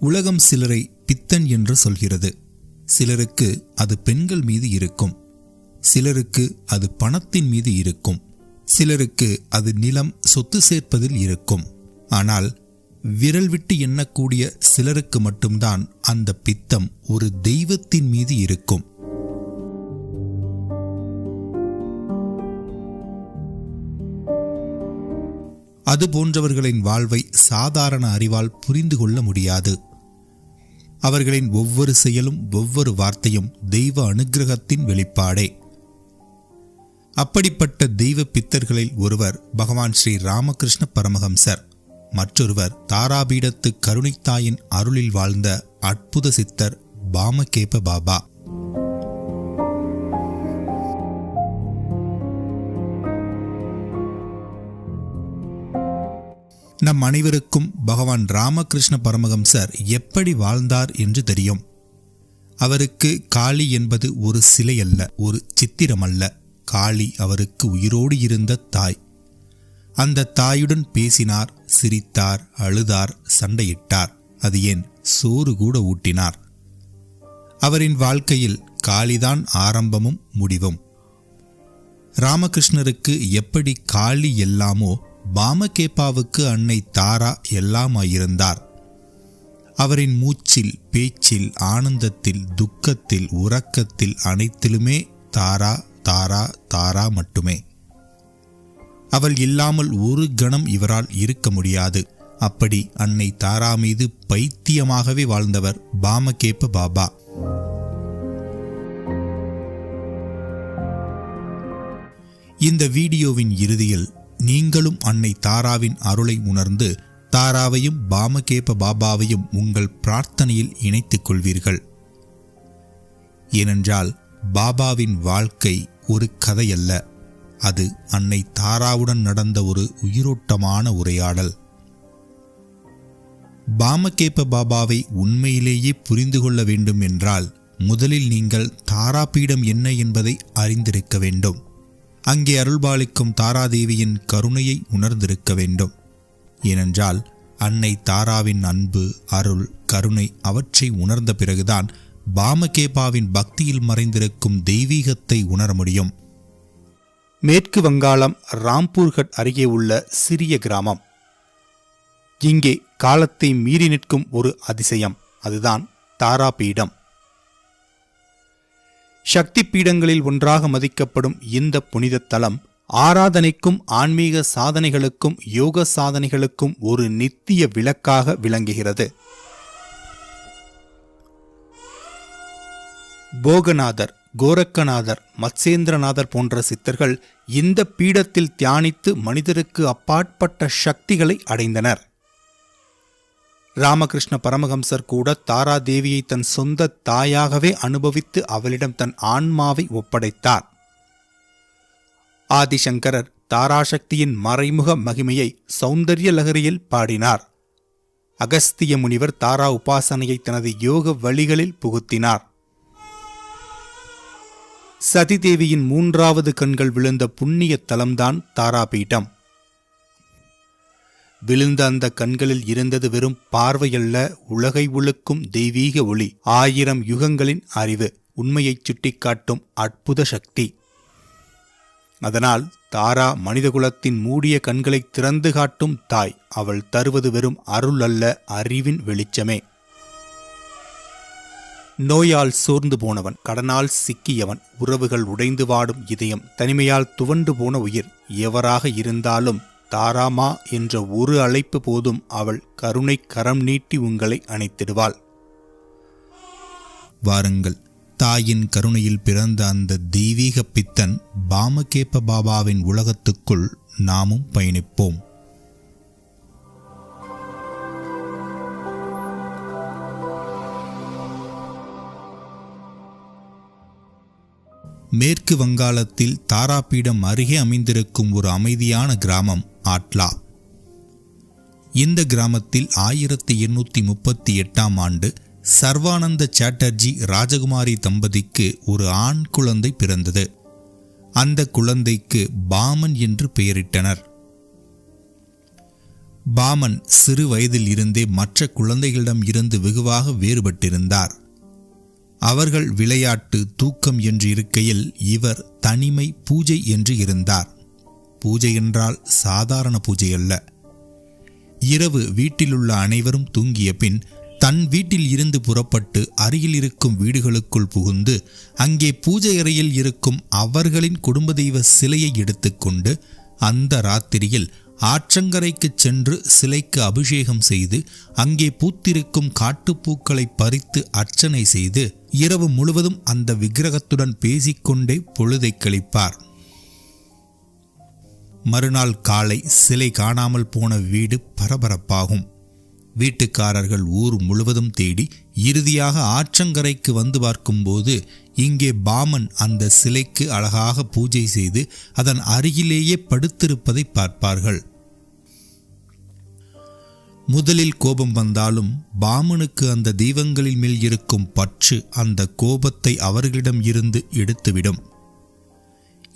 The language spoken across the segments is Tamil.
உலகம் சிலரை பித்தன் என்று சொல்கிறது. சிலருக்கு அது பெண்கள் மீது இருக்கும். சிலருக்கு அது பணத்தின் மீது இருக்கும். சிலருக்கு அது நிலம் சொத்து சேர்ப்பதில் இருக்கும். ஆனால் விரல் விட்டு எண்ணக்கூடிய சிலருக்கு மட்டும்தான் அந்த பித்தம் ஒரு தெய்வத்தின் மீது இருக்கும். அது போன்றவர்களின் வாழ்வை சாதாரண அறிவால் புரிந்து கொள்ள முடியாது. அவர்களின் ஒவ்வொரு செயலும் ஒவ்வொரு வார்த்தையும் தெய்வ அனுக்கிரகத்தின் வெளிப்பாடே. அப்படிப்பட்ட தெய்வ பித்தர்களில் ஒருவர் பகவான் ஸ்ரீ ராமகிருஷ்ண பரமஹம்சர் மற்றொருவர் தாராபீடத்து கருணைத்தாயின் அருளில் வாழ்ந்த அற்புத சித்தர் பாமகேப பாபா. நம் அனைவருக்கும் பகவான் ராமகிருஷ்ண பரமஹம்சர் எப்படி வாழ்ந்தார் என்று தெரியும். அவருக்கு காளி என்பது ஒரு சிலை அல்ல ஒரு சித்திரம் அல்ல காளி அவருக்கு உயிரோடு இருந்த தாய். அந்த தாயுடன் பேசினார் சிரித்தார் அழுதார் சண்டையிட்டார். அது ஏன்? சோறு கூட ஊட்டினார். அவரின் வாழ்க்கையில் காளிதான் ஆரம்பமும் முடிவும். ராமகிருஷ்ணருக்கு எப்படி காளி எல்லாமோ பாமகேப்பாவுக்கு அன்னை தாரா எல்லாமாயிருந்தார். அவரின் மூச்சில் பேச்சில் ஆனந்தத்தில் துக்கத்தில் உறக்கத்தில் அனைத்திலுமே தாரா தாரா தாரா மட்டுமே. அவள் இல்லாமல் ஒரு கணம் இவரால் இருக்க முடியாது. அப்படி அன்னை தாரா மீது பைத்தியமாகவே வாழ்ந்தவர் பாமகேப்ப பாபா. இந்த வீடியோவின் இறுதியில் நீங்களும் அன்னை தாராவின் அருளை உணர்ந்து தாராவையும் பாமகேப பாபாவையும் உங்கள் பிரார்த்தனையில் இணைத்துக் கொள்வீர்கள் ஏனென்றால் பாபாவின் வாழ்க்கை ஒரு கதையல்ல. அது அன்னை தாராவுடன் நடந்த ஒரு உயிரோட்டமான உரையாடல். பாமகேப பாபாவை உண்மையிலேயே புரிந்து கொள்ள வேண்டும் என்றால் முதலில் நீங்கள் தாராபீடம் என்ன என்பதை அறிந்திருக்க வேண்டும். அங்கே அருள்பாலிக்கும் தாராதேவியின் கருணையை உணர்ந்திருக்க வேண்டும். ஏனென்றால் அன்னை தாராவின் அன்பு அருள் கருணை அவற்றை உணர்ந்த பிறகுதான் பாமகேபாவின் பக்தியில் மறைந்திருக்கும் தெய்வீகத்தை உணர முடியும். மேற்கு வங்காளம் ராம்பூர்கட் அருகே உள்ள சிறிய கிராமம். இங்கே காலத்தை மீறி நிற்கும் ஒரு அதிசயம். அதுதான் தாராபீடம். சக்தி பீடங்களில் ஒன்றாக மதிக்கப்படும் இந்த புனித தலம் ஆராதனைக்கும் ஆன்மீக சாதனைகளுக்கும் யோக சாதனைகளுக்கும் ஒரு நித்திய விளக்காக விளங்குகிறது. போகநாதர் கோரக்கநாதர் மத்சேந்திரநாதர் போன்ற சித்தர்கள் இந்த பீடத்தில் தியானித்து மனிதருக்கு அப்பாற்பட்ட சக்திகளை அடைந்தனர். ராமகிருஷ்ண பரமஹம்சர் கூட தாராதேவியை தன் சொந்த தாயாகவே அனுபவித்து அவளிடம் தன் ஆன்மாவை ஒப்படைத்தார். ஆதிசங்கரர் தாராசக்தியின் மறைமுக மகிமையை சௌந்தர்ய லகரியில் பாடினார். அகஸ்திய முனிவர் தாரா உபாசனையை தனது யோக வழிகளில் புகுத்தினார். சதிதேவியின் மூன்றாவது கண்கள் விழுந்த புண்ணிய தலம்தான் தாராபீட்டம் விழுந்த அந்த கண்களில் இருந்தது வெறும் பார்வையல்ல உலகை உழுக்கும் தெய்வீக ஒளி ஆயிரம் யுகங்களின் அறிவு உண்மையைச் சுட்டிக்காட்டும் அற்புத சக்தி. அதனால் தாரா மனிதகுலத்தின் மூடிய கண்களை திறந்து காட்டும் தாய் அவள் தருவது வெறும் அருள் அல்ல அறிவின் வெளிச்சமே. நோயால் சோர்ந்து போனவன் கடனால் சிக்கியவன் உறவுகள் உடைந்து வாடும் இதயம் தனிமையால் துவண்டு போன உயிர் எவராக இருந்தாலும் தாராமா என்ற ஒரு அழைப்பு போதும் அவள் கருணை கரம் நீட்டி உங்களை அணைத்திடுவாள். வாருங்கள் தாயின் கருணையில் பிறந்த அந்த தெய்வீக பித்தன் பாமகேப்ப பாபாவின் உலகத்துக்குள் நாமும் பயணிப்போம். மேற்கு வங்காளத்தில் தாராபீடம் அருகே அமைந்திருக்கும் ஒரு அமைதியான கிராமம். ஆட்லா. இந்த கிராமத்தில் ஆயிரத்தி எண்ணூற்றி முப்பத்தி எட்டாம் ஆண்டு சர்வானந்த சாட்டர்ஜி ராஜகுமாரி தம்பதிக்கு ஒரு ஆண் குழந்தை பிறந்தது. அந்த குழந்தைக்கு பாமன் என்று பெயரிட்டனர். பாமன் சிறு வயதில் இருந்தே மற்ற குழந்தைகளிடம் இருந்து வெகுவாக வேறுபட்டிருந்தார். அவர்கள் விளையாட்டு தூக்கம் என்று இருக்கையில் இவர் தனிமை பூஜை என்று இருந்தார். பூஜை என்றால் சாதாரண பூஜை அல்ல. இரவு வீட்டிலுள்ள அனைவரும் தூங்கிய பின் தன் வீட்டில் இருந்து புறப்பட்டு அருகில் இருக்கும் வீடுகளுக்குள் புகுந்து அங்கே பூஜை அறையில் இருக்கும் அவர்களின் குடும்ப தெய்வ சிலையை எடுத்துக்கொண்டு அந்த ராத்திரியில் ஆற்றங்கரைக்கு சென்று சிலைக்கு அபிஷேகம் செய்து அங்கே பூத்திருக்கும் காட்டுப்பூக்களை பறித்து அர்ச்சனை செய்து இரவு முழுவதும் அந்த விக்கிரகத்துடன் பேசிக்கொண்டே பொழுதை கழிப்பார். மறுநாள் காலை சிலை காணாமல் போன வீடு பரபரப்பாகும். வீட்டுக்காரர்கள் ஊர் முழுவதும் தேடி இறுதியாக ஆற்றங்கரைக்கு வந்து பார்க்கும்போது இங்கே பாமன் அந்த சிலைக்கு அழகாக பூஜை செய்து அதன் அருகிலேயே படுத்திருப்பதை பார்ப்பார்கள். முதலில் கோபம் வந்தாலும் பாமனுக்கு அந்த தெய்வங்களின் மேல் இருக்கும் பற்று அந்த கோபத்தை அவர்களிடம் இருந்து எடுத்துவிடும்.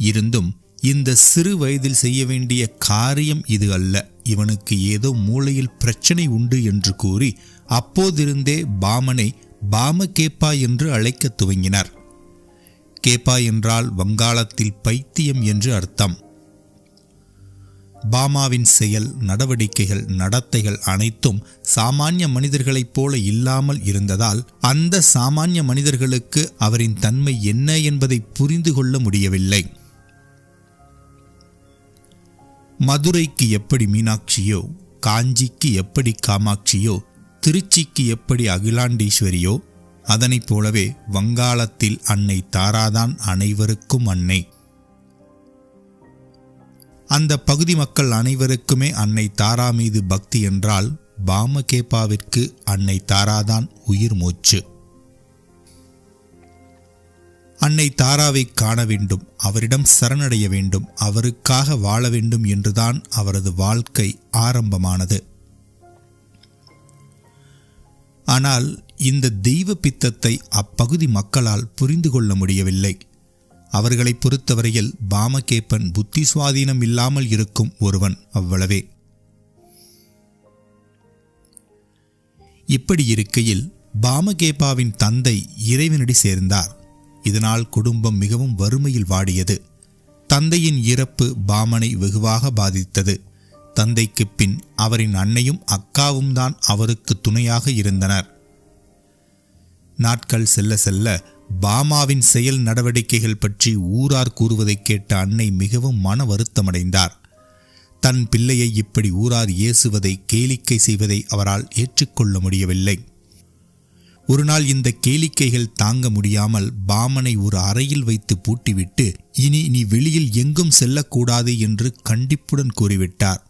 இருந்தும் இந்த சிறு வயதில் செய்ய வேண்டிய காரியம் இது அல்ல. இவனுக்கு ஏதோ மூளையில் பிரச்சனை உண்டு என்று கூறி அப்போதிருந்தே பாமனை பாம கேப்பா என்று அழைக்கத் துவங்கினார். கேப்பா என்றால் வங்காளத்தில் பைத்தியம் என்று அர்த்தம். பாமாவின் செயல் நடவடிக்கைகள் நடத்தைகள் அனைத்தும் சாமானிய மனிதர்களைப் போல இல்லாமல் இருந்ததால் அந்த சாமானிய மனிதர்களுக்கு அவரின் தன்மை என்ன என்பதை புரிந்து கொள்ள முடியவில்லை. மதுரைக்கு எப்படி மீனாட்சியோ காஞ்சிக்கு எப்படி காமாட்சியோ திருச்சிக்கு எப்படி அகிலாண்டீஸ்வரியோ அதனைப் போலவே வங்காளத்தில் அன்னை தாராதான் அனைவருக்கும் அன்னை. அந்த பகுதி மக்கள் அனைவருக்குமே அன்னை தாரா மீது பக்தி என்றால் பாமகேப்பாவிற்கு அன்னை தாராதான் உயிர் மூச்சு. அன்னை தாராவை காண வேண்டும் அவரிடம் சரணடைய வேண்டும் அவருக்காக வாழ வேண்டும் என்றுதான் அவரது வாழ்க்கை ஆரம்பமானது. ஆனால் இந்த தெய்வ பித்தத்தை அப்பகுதி மக்களால் புரிந்து கொள்ள முடியவில்லை. அவர்களை பொறுத்தவரையில் பாமகேப்பன் புத்தி சுவாதீனம் இல்லாமல் இருக்கும் ஒருவன் அவ்வளவே. இப்படி இருக்கையில் பாமகேபாவின் தந்தை இறைவனடி சேர்ந்தார். இதனால் குடும்பம் மிகவும் வறுமையில் வாடியது. தந்தையின் இறப்பு பாமனை வெகுவாக பாதித்தது. தந்தைக்கு பின் அவரின் அன்னையும் அக்காவும் தான் அவருக்கு துணையாக இருந்தனர். நாட்கள் செல்ல செல்ல பாமாவின் செயல் நடவடிக்கைகள் பற்றி ஊரார் கூறுவதைக் கேட்ட அன்னை மிகவும் மன வருத்தமடைந்தார். தன் பிள்ளையை இப்படி ஊரார் ஏசுவதை கேளிக்கை செய்வதை அவரால் ஏற்றுக்கொள்ள முடியவில்லை. ஒரு நாள் இந்த கேளிக்கைகள் தாங்க முடியாமல் பாமனை ஒரு அறையில் வைத்து பூட்டிவிட்டு இனி நீ வெளியில் எங்கும் செல்லக்கூடாது என்று கண்டிப்புடன் கூறிவிட்டார்.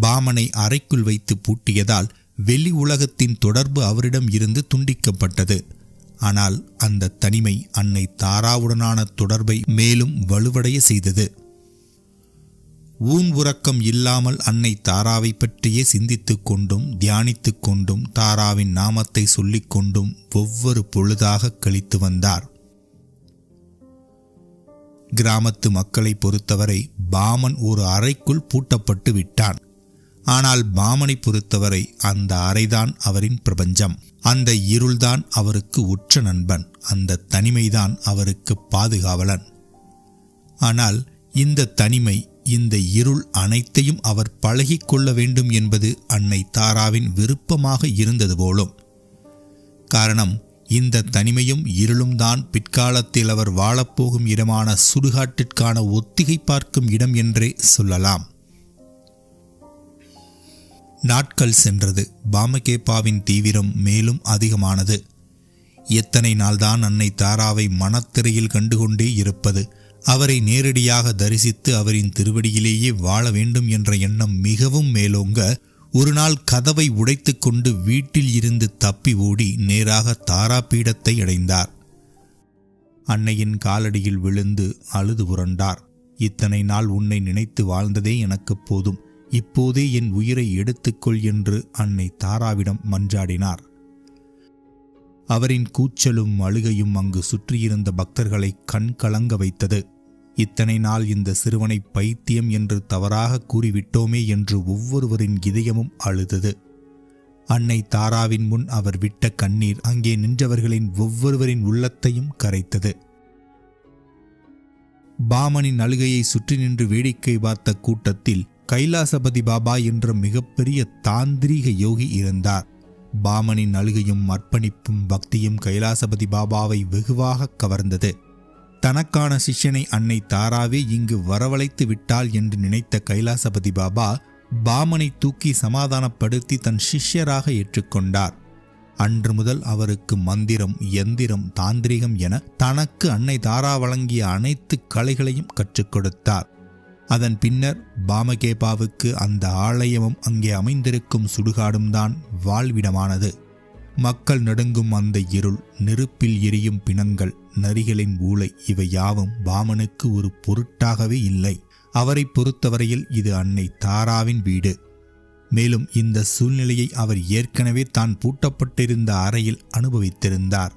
பாமனை அறைக்குள் வைத்து பூட்டியதால் வெளி உலகத்தின் தொடர்பு அவரிடம் இருந்து துண்டிக்கப்பட்டது. ஆனால் அந்த தனிமை அன்னை தாராவுடனான தொடர்பை மேலும் வலுவடைய செய்தது. ஊன் உறக்கம் இல்லாமல் அன்னை தாராவை பற்றியே சிந்தித்து கொண்டும் தியானித்து கொண்டும் தாராவின் நாமத்தை சொல்லிக் கொண்டும் ஒவ்வொரு பொழுதாக கழித்து வந்தார். கிராமத்து மக்களை பொறுத்தவரை பாமன் ஒரு அறைக்குள் பூட்டப்பட்டு விட்டான். ஆனால் பாமனை பொறுத்தவரை அந்த அறைதான் அவரின் பிரபஞ்சம். அந்த இருள்தான் அவருக்கு உற்ற நண்பன். அந்த தனிமைதான் அவருக்கு பாதுகாவலன். ஆனால் இந்த தனிமை இந்த இருள் அனைத்தையும் அவர் பழகிக்கொள்ள வேண்டும் என்பது அன்னை தாராவின் விருப்பமாக இருந்தது போலும். காரணம் இந்த தனிமையும் இருளும் தான் பிற்காலத்தில் அவர் வாழப்போகும் இடமான சுடுகாட்டிற்கான ஒத்திகை பார்க்கும் இடம் என்றே சொல்லலாம். நாட்கள் சென்றது. பாமகேப்பாவின் தீவிரம் மேலும் அதிகமானது. எத்தனை நாள்தான் அன்னை தாராவை மனத்திரையில் கண்டுகொண்டே இருப்பது. அவரை நேரடியாக தரிசித்து அவரின் திருவடியிலேயே வாழ வேண்டும் என்ற எண்ணம் மிகவும் மேலோங்க ஒரு நாள் கதவை உடைத்து கொண்டு வீட்டில் இருந்து தப்பி ஓடி நேராக தாரா பீடத்தை அடைந்தார். அன்னையின் காலடியில் விழுந்து அழுது புரண்டார். இத்தனை நாள் உன்னை நினைத்து வாழ்ந்ததே எனக்கு போதும். இப்போதே என் உயிரை எடுத்துக்கொள் என்று அன்னை தாராவிடம் மன்றாடினார். அவரின் கூச்சலும் அழுகையும் அங்கு சுற்றியிருந்த பக்தர்களை கண் கலங்க வைத்தது. இத்தனை நாள் இந்த சிறுவனை பைத்தியம் என்று தவறாக கூறிவிட்டோமே என்று ஒவ்வொருவரின் இதயமும் அழுதது. அன்னை தாராவின் முன் அவர் விட்ட கண்ணீர் அங்கே நின்றவர்களின் ஒவ்வொருவரின் உள்ளத்தையும் கரைத்தது. பாமனின் அழுகையை சுற்றி நின்று வேடிக்கை பார்த்த கூட்டத்தில் கைலாசபதி பாபா என்ற மிகப்பெரிய தாந்திரீக யோகி இருந்தார். பாமனின் அழுகையும் அர்ப்பணிப்பும் பக்தியும் கைலாசபதி பாபாவை வெகுவாக கவர்ந்தது. தனக்கான சிஷ்யனை அன்னை தாராவே இங்கு வரவழைத்து விட்டாள் என்று நினைத்த கைலாசபதி பாபா பாமனை தூக்கி சமாதானப்படுத்தி தன் சிஷ்யராக ஏற்றுக்கொண்டார். அன்று முதல் அவருக்கு மந்திரம் எந்திரம் தாந்திரிகம் என தனக்கு அன்னை தாரா வழங்கிய அனைத்து கலைகளையும் கற்றுக் கொடுத்தார். அதன் பின்னர் பாமகேபாவுக்கு அந்த ஆலயமும் அங்கே அமைந்திருக்கும் சுடுகாடும் தான் வாழ்விடமானது. மக்கள் நடுங்கும் அந்த இருள் நெருப்பில் எரியும் பிணங்கள் நரிகளின் ஊளை இவை யாவும் பாமனுக்கு ஒரு பொருட்டாகவே இல்லை. அவரை பொறுத்தவரையில் இது அன்னை தாராவின் வீடு. மேலும் இந்த சூழ்நிலையை அவர் ஏற்கனவே தான் பூட்டப்பட்டிருந்த அறையில் அனுபவித்திருந்தார்.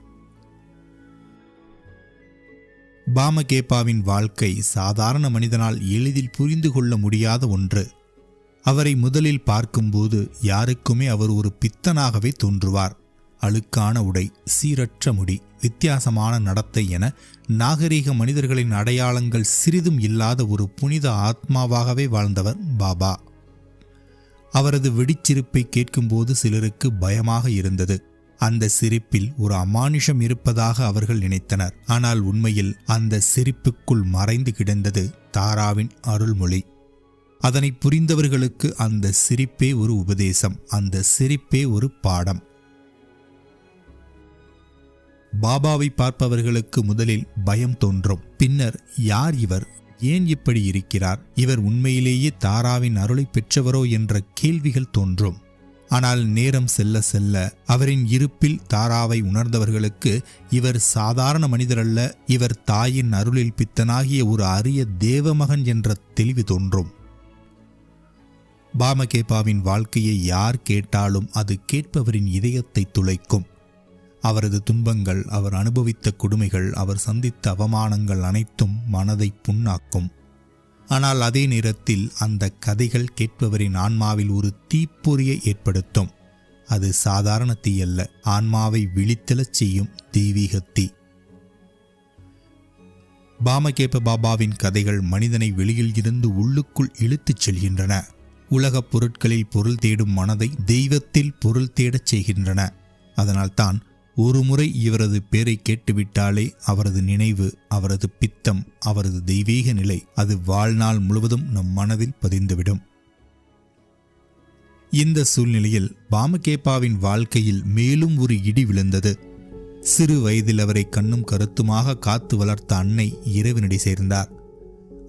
பாமகேபாவின் வாழ்க்கை சாதாரண மனிதனால் எளிதில் புரிந்து கொள்ள முடியாத ஒன்று. அவரை முதலில் பார்க்கும்போது யாருக்குமே அவர் ஒரு பித்தனாகவே தோன்றுவார். அழுக்கான உடை சீரற்ற முடி வித்தியாசமான நடத்தை என நாகரீக மனிதர்களின் அடையாளங்கள் சிறிதும் இல்லாத ஒரு புனித ஆத்மாவாகவே வாழ்ந்தவர் பாபா. அவரது வெடிச்சிரிப்பை கேட்கும்போது சிலருக்கு பயமாக இருந்தது. அந்த சிரிப்பில் ஒரு அமானுஷம் இருப்பதாக அவர்கள் நினைத்தனர். ஆனால் உண்மையில் அந்த சிரிப்புக்குள் மறைந்து கிடந்தது தாராவின் அருள்மொழி. அதனை புரிந்தவர்களுக்கு அந்த சிரிப்பே ஒரு உபதேசம் அந்த சிரிப்பே ஒரு பாடம். பாபாவை பார்ப்பவர்களுக்கு முதலில் பயம் தோன்றும். பின்னர் யார் இவர்? ஏன் இப்படி இருக்கிறார்? இவர் உண்மையிலேயே தாராவின் அருளை பெற்றவரோ என்ற கேள்விகள் தோன்றும். ஆனால் நேரம் செல்ல செல்ல அவரின் இருப்பில் தாராவை உணர்ந்தவர்களுக்கு இவர் சாதாரண மனிதரல்ல இவர் தாயின் அருளில் பித்தனாகிய ஒரு அரிய தேவமகன் என்ற தெளிவு தோன்றும். பாமகேபாவின் வாழ்க்கையை யார் கேட்டாலும் அது கேட்பவரின் இதயத்தை துளைக்கும். அவரது துன்பங்கள் அவர் அனுபவித்த கொடுமைகள் அவர் சந்தித்த அவமானங்கள் அனைத்தும் மனதை புண்ணாக்கும். ஆனால் அதே நேரத்தில் அந்த கதைகள் கேட்பவரின் ஆன்மாவில் ஒரு தீப்பொறியை ஏற்படுத்தும். அது சாதாரண தீ அல்ல ஆன்மாவை விழித்தெழச் செய்யும் தெய்வீக தீ. பாமகேப பாபாவின் கதைகள் மனிதனை வெளியில் இருந்து உள்ளுக்குள் இழுத்துச் செல்கின்றன. உலகப் பொருட்களில் பொருள் தேடும் மனதை தெய்வத்தில் பொருள் தேடச் செய்கின்றன. அதனால்தான் ஒரு முறை இவரது பேரை கேட்டுவிட்டாலே அவரது நினைவு அவரது பித்தம் அவரது தெய்வீக நிலை அது வாழ்நாள் முழுவதும் நம் மனதில் பதிந்துவிடும். இந்த சூழ்நிலையில் பாமகேப்பாவின் வாழ்க்கையில் மேலும் ஒரு இடி விழுந்தது. சிறு வயதில் அவரை கண்ணும் கருத்துமாக காத்து வளர்த்த அன்னை இறைவனடி சேர்ந்தார்.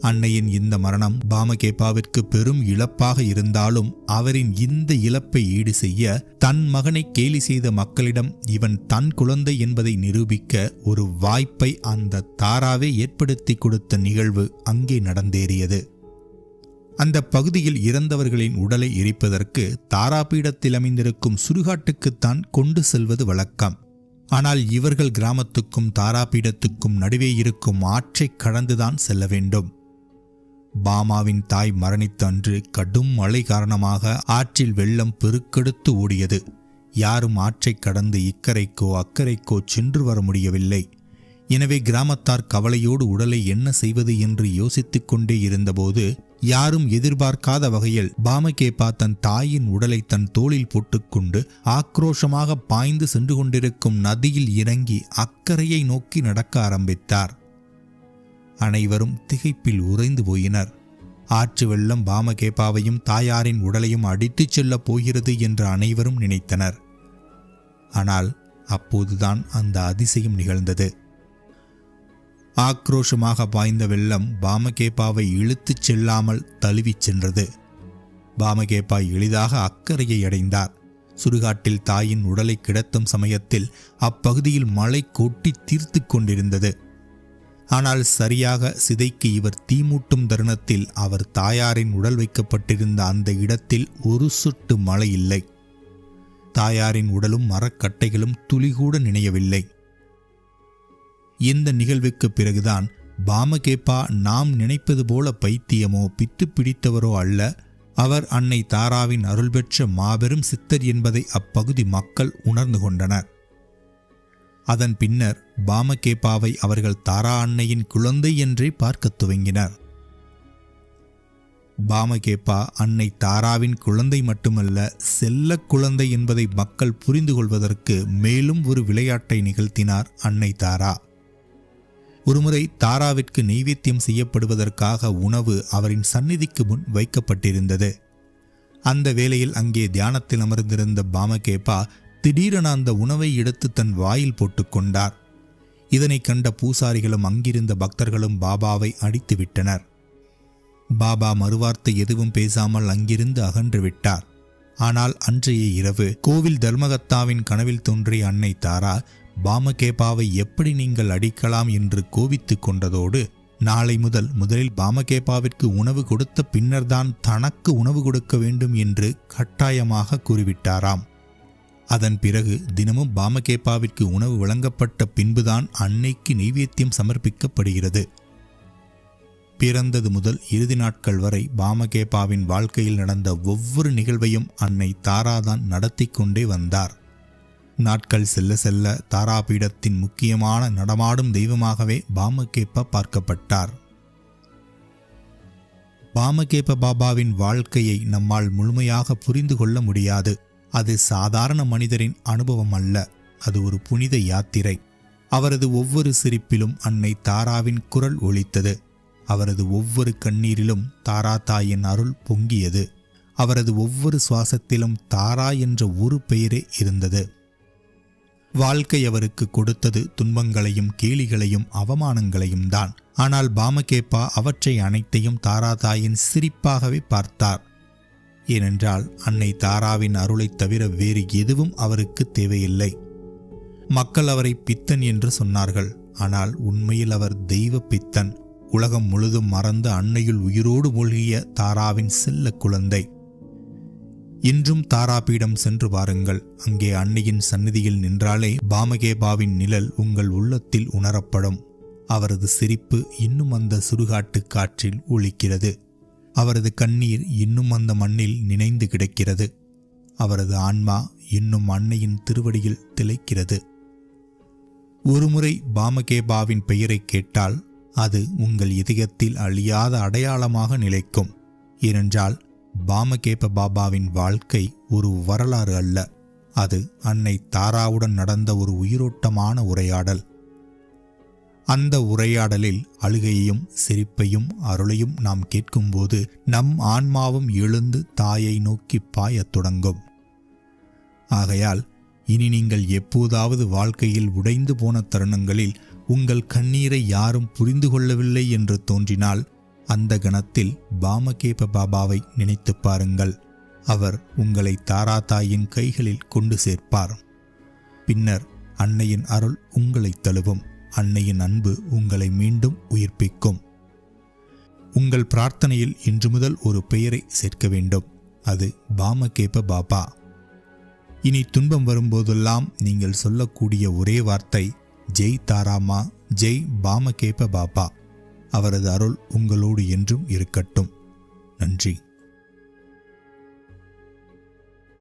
அன்னையின் இந்த மரணம் பாமகேபாவிற்கு பெரும் இழப்பாக இருந்தாலும் அவரின் இந்த இழப்பை ஈடு செய்ய தன் மகனை கேலி செய்த மக்களிடம் இவன் தன் குழந்தை என்பதை நிரூபிக்க ஒரு வாய்ப்பை அந்த தாராவே ஏற்படுத்தி கொடுத்த நிகழ்வு அங்கே நடந்தேறியது. அந்த பகுதியில் இறந்தவர்களின் உடலை எரிப்பதற்கு தாராபீடத்தில் அமைந்திருக்கும் சுடுகாட்டுக்குத்தான் கொண்டு செல்வது வழக்கம். ஆனால் இவர்கள் கிராமத்துக்கும் தாராபீடத்துக்கும் நடுவே இருக்கும் ஆற்றைக் கடந்துதான் செல்ல வேண்டும். பாமாவின் தாய் மரணித்த அன்று கடும் மழை காரணமாக ஆற்றில் வெள்ளம் பெருக்கெடுத்து ஓடியது. யாரும் ஆற்றைக் கடந்து இக்கரைக்கோ அக்கரைக்கோ சென்று வர முடியவில்லை. எனவே கிராமத்தார் கவலையோடு உடலை என்ன செய்வது என்று யோசித்துக் கொண்டே இருந்தபோது யாரும் எதிர்பார்க்காத வகையில் பாமகேபா தன் தாயின் உடலை தன் தோளில் போட்டுக்கொண்டு ஆக்ரோஷமாக பாய்ந்து சென்று கொண்டிருக்கும் நதியில் இறங்கி அக்கறையை நோக்கி நடக்க ஆரம்பித்தார். அனைவரும் திகைப்பில் உறைந்து போயினர். ஆற்று வெள்ளம் பாமகேபாவையும் தாயாரின் உடலையும் அடித்துச் செல்லப் போகிறது என்று அனைவரும் நினைத்தனர். ஆனால் அப்போதுதான் அந்த அதிசயம் நிகழ்ந்தது. ஆக்ரோஷமாக பாய்ந்த வெள்ளம் பாமகேபாவை இழுத்துச் செல்லாமல் தழுவிச் சென்றது. பாமகேபா எளிதாக அக்கறையை அடைந்தார். சுடுகாட்டில் தாயின் உடலை கிடத்தும் சமயத்தில் அப்பகுதியில் மழை கொட்டி தீர்த்து கொண்டிருந்தது. ஆனால் சரியாக சிதைக்கு இவர் தீமூட்டும் தருணத்தில் அவர் தாயாரின் உடல் வைக்கப்பட்டிருந்த அந்த இடத்தில் ஒரு சுட்டு மழை இல்லை. தாயாரின் உடலும் மரக்கட்டைகளும் துளிகூட நினையவில்லை. இந்த நிகழ்வுக்கு பிறகுதான் பாமகேப்பா நாம் நினைப்பது போல பைத்தியமோ பித்து பிடித்தவரோ அல்ல. அவர் அன்னை தாராவின் அருள்பெற்ற மாபெரும் சித்தர் என்பதை அப்பகுதி மக்கள் உணர்ந்து கொண்டனர். அதன் பின்னர் பாமகேபாவை அவர்கள் தாரா அன்னையின் குழந்தை என்றே பார்க்கத் துவங்கினர். பாமகேப்பா அன்னை தாராவின் குழந்தை மட்டுமல்ல செல்ல குழந்தை என்பதை மக்கள் புரிந்து கொள்வதற்கு மேலும் ஒரு விளையாட்டை நிகழ்த்தினார் அன்னை தாரா. ஒருமுறை தாராவிற்கு நெய்வேத்தியம் செய்யப்படுவதற்காக உணவு அவரின் சந்நிதிக்கு முன் வைக்கப்பட்டிருந்தது. அந்த வேளையில் அங்கே தியானத்தில் அமர்ந்திருந்த பாமகேப்பா திடீரென அந்த உணவை எடுத்து தன் வாயில் போட்டுக்கொண்டார் இதனைக் கண்ட பூசாரிகளும் அங்கிருந்த பக்தர்களும் பாபாவை அடித்து விட்டனர். பாபா மறுவார்த்தை எதுவும் பேசாமல் அங்கிருந்து அகன்று விட்டார். ஆனால் அன்றைய இரவு கோவில் தர்மகத்தாவின் கனவில் தோன்றிய அன்னை தாரா பாமகேபாவை எப்படி நீங்கள் அடிக்கலாம் என்று கோவித்துக் கொண்டதோடு நாளை முதல் முதலில் பாமகேபாவிற்கு உணவு கொடுத்த பின்னர்தான் தனக்கு உணவு கொடுக்க வேண்டும் என்று கட்டாயமாக கூறிவிட்டாராம். அதன் பிறகு தினமும் பாமகேபாவிற்கு உணவு வழங்கப்பட்ட பின்புதான் அன்னைக்கு நெய்வேத்தியம் சமர்ப்பிக்கப்படுகிறது. பிறந்தது முதல் இறுதி நாட்கள் வரை பாமகேபாவின் வாழ்க்கையில் நடந்த ஒவ்வொரு நிகழ்வையும் அன்னை தாராதான் நடத்தி கொண்டே வந்தார். நாட்கள் செல்ல செல்ல தாராபீடத்தின் முக்கியமான நடமாடும் தெய்வமாகவே பாமகேப்பா பார்க்கப்பட்டார். பாமகேப்ப பாபாவின் வாழ்க்கையை நம்மால் முழுமையாக புரிந்து கொள்ள முடியாது. அது சாதாரண மனிதரின் அனுபவம் அல்ல. அது ஒரு புனித யாத்திரை. அவரது ஒவ்வொரு சிரிப்பிலும் அன்னை தாராவின் குரல் ஒலித்தது. அவரது ஒவ்வொரு கண்ணீரிலும் தாரா தாயின் அருள் பொங்கியது. அவரது ஒவ்வொரு சுவாசத்திலும் தாரா என்ற ஒரு பெயரே இருந்தது. வாழ்க்கை அவருக்கு கொடுத்தது துன்பங்களையும் கேலிகளையும் அவமானங்களையும் தான். ஆனால் பாமகேப்பா அவற்றை அனைத்தையும் தாரா தாயின் சிரிப்பாகவே பார்த்தார். ஏனென்றால் அன்னை தாராவின் அருளைத் தவிர வேறு எதுவும் அவருக்கு தேவையில்லை. மக்கள் அவரை பித்தன் என்று சொன்னார்கள். ஆனால் உண்மையில் அவர் தெய்வ பித்தன். உலகம் முழுதும் மறந்த அன்னையில் உயிரோடு மூழ்கிய தாராவின் செல்ல குழந்தை. இன்றும் தாராபீடம் சென்று வாருங்கள். அங்கே அன்னையின் சந்நிதியில் நின்றாலே பாமகேபாவின் நிழல் உங்கள் உள்ளத்தில் உணரப்படும். அவரது சிரிப்பு இன்னும் அந்த சுடுகாட்டு காற்றில் ஒழிக்கிறது அவரது கண்ணீர் இன்னும் அந்த மண்ணில் நினைந்து கிடக்கிறது. அவரது ஆன்மா இன்னும் அன்னையின் திருவடியில் திளைக்கிறது. ஒருமுறை பாமகேபாவின் பெயரை கேட்டால் அது உங்கள் இதயத்தில் அழியாத அடையாளமாக நிலைக்கும். ஏனென்றால் பாமகேப பாபாவின் வாழ்க்கை ஒரு வரலாறு அல்ல. அது அன்னை தாராவுடன் நடந்த ஒரு உயிரோட்டமான உரையாடல். அந்த உரையாடலில் அழுகையையும் சிரிப்பையும் அருளையும் நாம் கேட்கும்போது நம் ஆன்மாவும் எழுந்து தாயை நோக்கி பாயத் தொடங்கும். ஆகையால் இனி நீங்கள் எப்போதாவது வாழ்க்கையில் உடைந்து போன தருணங்களில் உங்கள் கண்ணீரை யாரும் புரிந்து கொள்ளவில்லை என்று தோன்றினால் அந்த கணத்தில் பாமகேப பாபாவை நினைத்து பாருங்கள். அவர் உங்களை தாரா தாயின் கைகளில் கொண்டு சேர்ப்பார். பின்னர் அன்னையின் அருள் உங்களை தழுவும். அன்னையின் அன்பு உங்களை மீண்டும் உயிர்ப்பிக்கும். உங்கள் பிரார்த்தனையில் இன்று முதல் ஒரு பெயரை சேர்க்க வேண்டும். அது பாம கேப்ப பாபா. இனி துன்பம் வரும்போதெல்லாம் நீங்கள் சொல்லக்கூடிய ஒரே வார்த்தை ஜெய் தாராமா ஜெய் பாம கேப்ப பாபா. அவரது அருள் உங்களோடு என்றும் இருக்கட்டும். நன்றி.